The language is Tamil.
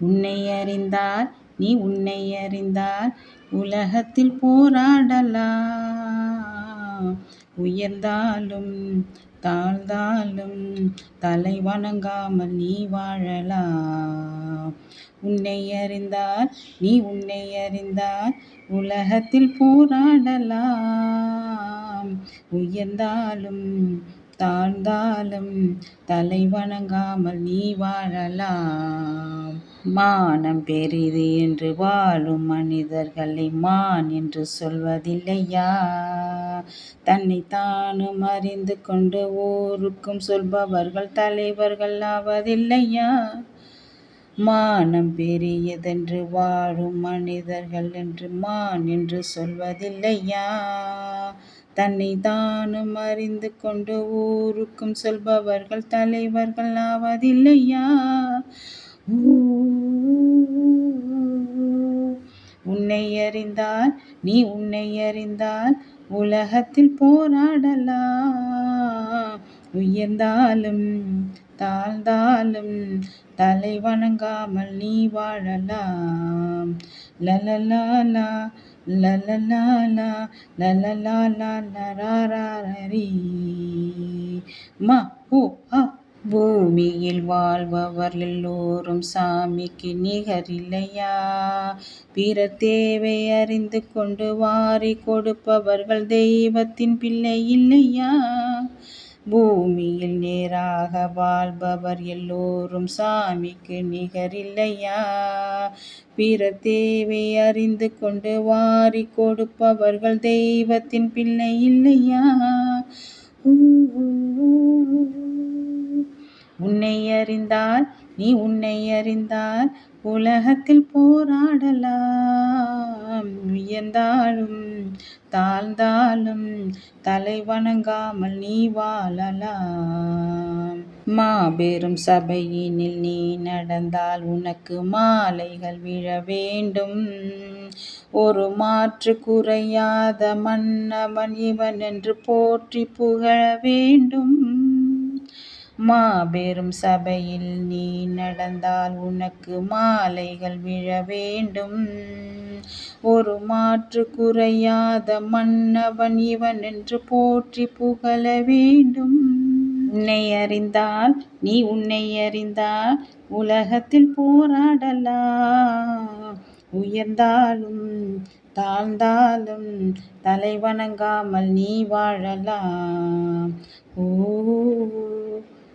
உன்னை அறிந்தால் நீ உன்னை அறிந்தால் உலகத்தில் போராடலாம். உயர்ந்தாலும் தாழ்ந்தாலும் தலை வணங்காமல் நீ வாழலாம். உன்னை அறிந்தால் நீ உன்னை அறிந்தால் உலகத்தில் போராடலாம். உயர்ந்தாலும் தாழ்ந்தாலும் தலை வணங்காமல் நீ வாழலாம். மானம் பெரிது என்று வாழும் மனிதர்களை மான் என்று சொல்வதில்லையா? தன்னை தானும் அறிந்து கொண்டு ஊருக்கும் சொல்பவர்கள் தலைவர்கள் ஆவதில்லையா? மானம் பெரியதென்று வாழும் மனிதர்கள் என்று மான் என்று சொல்வதில்லையா? தன்னை தானும் அறிந்து கொண்டு ஊருக்கும் சொல்பவர்கள் தலைவர்கள் ஆவதில்லையா? உன்னை அறிந்தால் நீ உன்னை அறிந்தால் உலகத்தில் போராடலாம். உயர்ந்தாலும் தாழ்ந்தாலும் தலை வணங்காமல் நீ வாழலாம். லலலாலா லலலாலா பூமியில் வாழ்பவர் எல்லோரும் சாமிக்கு நிகரில்லையா? பிற தேவை அறிந்து கொண்டு வாரி கொடுப்பவர்கள் தெய்வத்தின் பிள்ளை இல்லையா? பூமியில் நேராக வாழ்பவர் எல்லோரும் சாமிக்கு நிகரில்லையா? பிற தேவை அறிந்து கொண்டு வாரி கொடுப்பவர்கள் தெய்வத்தின் பிள்ளை இல்லையா? உன்னை அறிந்தால் நீ உன்னை அறிந்தால் உலகத்தில் போராடலாம். உயர்ந்தாலும் தாழ்ந்தாலும் தலை வணங்காமல் நீ வாழலாம். மாபெரும் சபையினில் நீ நடந்தால் உனக்கு மாலைகள் விழ வேண்டும். ஒரு மாற்று குறையாத மன்னவன் இவன் என்று போற்றி புகழ வேண்டும். மாபெரும் சபையில் நீ நடந்தால் உனக்கு மாலைகள் விழ வேண்டும். ஒரு மாற்று குறையாத மன்னவன் இவன் என்று போற்றி புகழ வேண்டும். உன்னை அறிந்தால் நீ உன்னை அறிந்தால் உலகத்தில் போராடலாம். உயர்ந்தாலும் தாழ்ந்தாலும் தலை வணங்காமல் நீ வாழலாம். ஓ